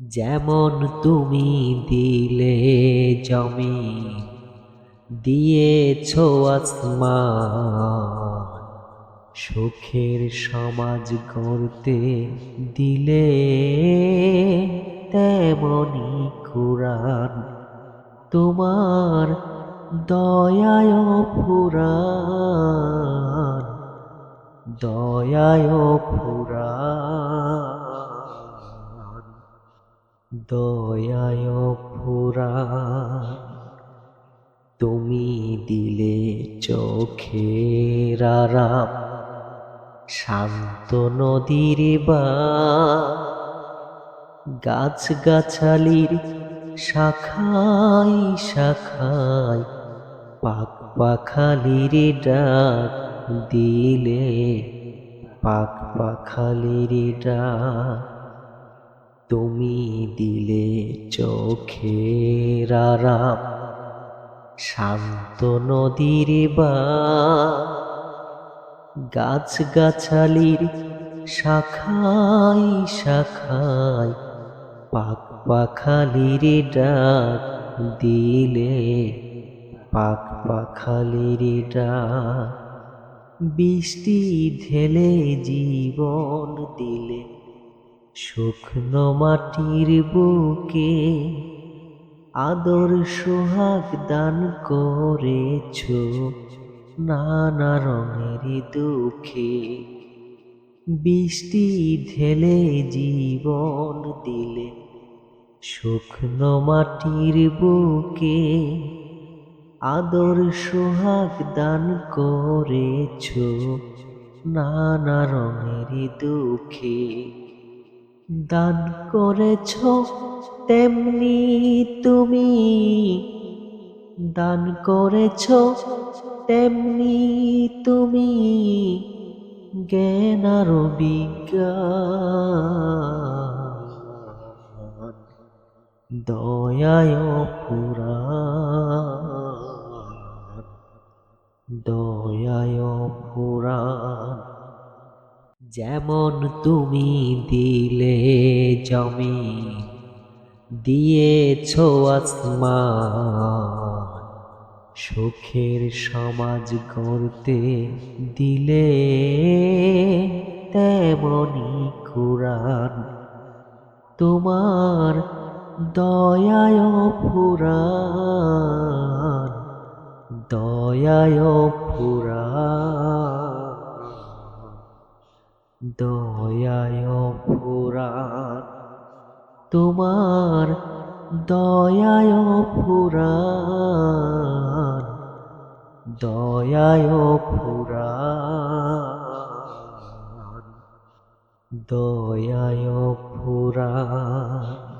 যেমন তুমি দিলে জমি, দিয়েছ আসমান। সুখের সমাজ গড়তে দিলে তেমনি কুরআন, তোমার দয়ায় ফুরান দয়ায় ফুরান দয়ায় ফুরান তুমি দিলে চোখের আরাম। শান্ত নদীর বা গাছ গাছালির শাখায় শাখায় পাক পাখালির ডাক দিলে পাক পাখালির ডাক তুমি দিলে চোখের আরাম। শান্ত নদীর বা গাছ গাছালির শাখায় শাখায় পাক পাখালির ডাক দিলে, পাক পাখালির ডাক। বৃষ্টি ঢেলে জীবন দিলে শুকনো মাটির বুকে আদর সোহাগ দান করেছ নানা রঙের দুঃখে। বৃষ্টি ঢেলে জীবন দিলে শুকনো মাটির বুকে আদর সোহাগ দান করেছ নানা রঙের দুঃখে। দান করেছ, তেমনি তুমি দান করেছ, তেমনি তুমি জ্ঞান আর বিজ্ঞান, দয়ায় পুরাণ দয়ায় পুরাণ। যেমন তুমি দিলে জমি, দিয়েছ আসমান। সুখের সমাজ গড়তে দিলে তেমনি কুরআন, তোমার দয়ায় পুরাণ দয়ায় পুরাণ দয়ায় ফুরান তোমার দয়ায় ফুরান দয়ায় ফুরান দয়ায় পুরাণ